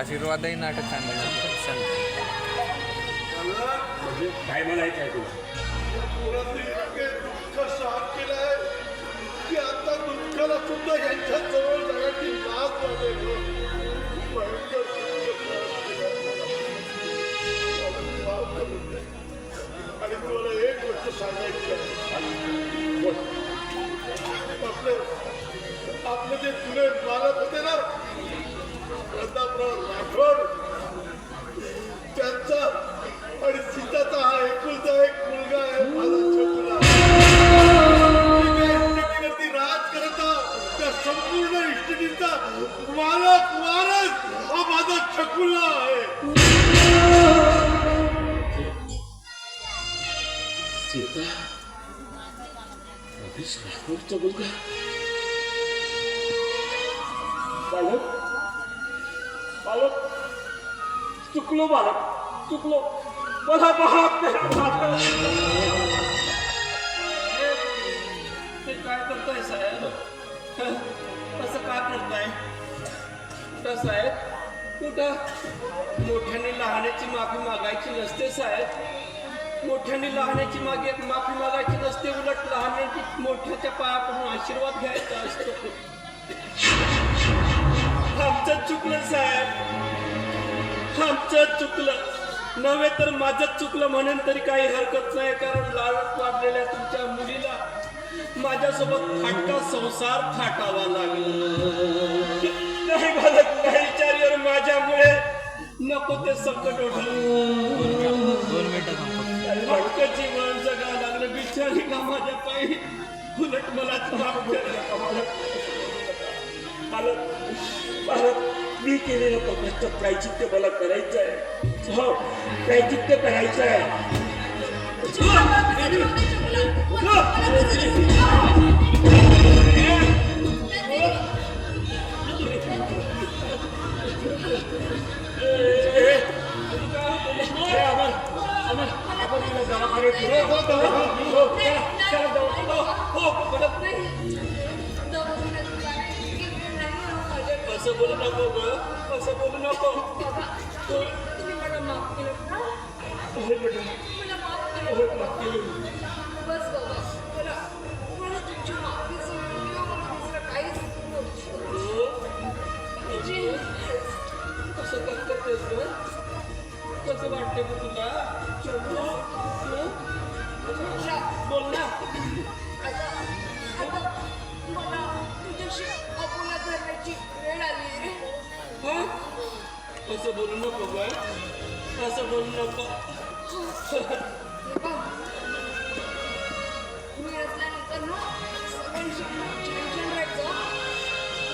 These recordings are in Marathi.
आशीर्वादही नाटक म्हणजे काय म्हणायचं आहे. आणि तुम्हाला एक गोष्ट सांगायची. आपले आपले जे जुने मालक होते ना त्यांचा आणि सीताचा हा एकुलता एक मुलगा आहे माझा छोटूला राज त्या संपूर्ण इस्टेटीचा मालक वारस हा माझा छकुला आहे सीता मुलगा बालक? बालक चुकलो बालक चुकलो. मला बाप ते काय करताय साहेब? असं का करताय? कुठं साहेब? कुठं? मोठ्याने लहानाची माफी मागायची नसते साहेब. मोठ्याने लहानाची मागे माफी मागायची नसते उलट लहानाची मोठ्याच्या पायाकडून आशीर्वाद घ्यायचा असतो. आमचं चुकलं साहेब. आमचं चुकलं. नव्हे तर माझंच चुकलं म्हणून तरी काही हरकत नाही कारण लालच वाढलेल्या तुमच्या मुलीला माझ्यासोबत फाटका संसार थाटावा लागला. नाही बालक नाही माझ्यामुळे. नको ते संकट ओढलं फाटकं जीवन जगा लागलं. बिचारी का माझ्या पायी. उलट मला बालक बालक मी केलेलं पापाचं प्रायचित्य मला करायचं आहे हो प्रायचित्य करायचं आहे असं बोलू नको ग असं बोलू नको तुम्ही मला माफ केलं ना हो, बेटा. हो, माफ केलं. बस बाबा मला मला तुमची माफी दुसरं काहीच म्हणजे कसं काय करतेस ग कसं वाटते ग तुला बोल ना आता आता मला तुझ्याशी असं बोलू नको ग असं बोलू नको हे बघ, मी असल्यानंतर ना सगळ्यांशी टेन्शन राहायचं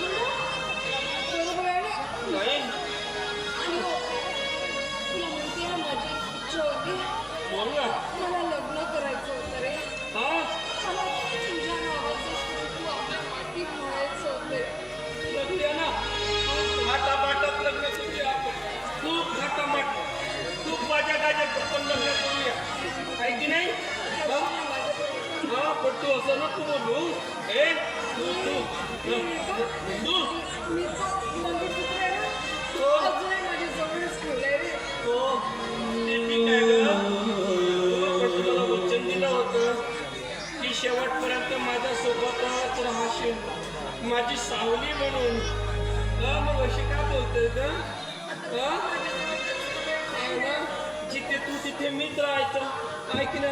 मला बरोबर आहे ना नाही आणि हो, तुला माहिती आहे ना माझी इच्छा होती बोल ना मला लग्न की शेवटपर्यंत माझ्यासोबतच राहशील माझी सावली म्हणून हा मग अशी का बोलतोय का ना? जिथे तू तिथे मीच राहायचं ऐक ना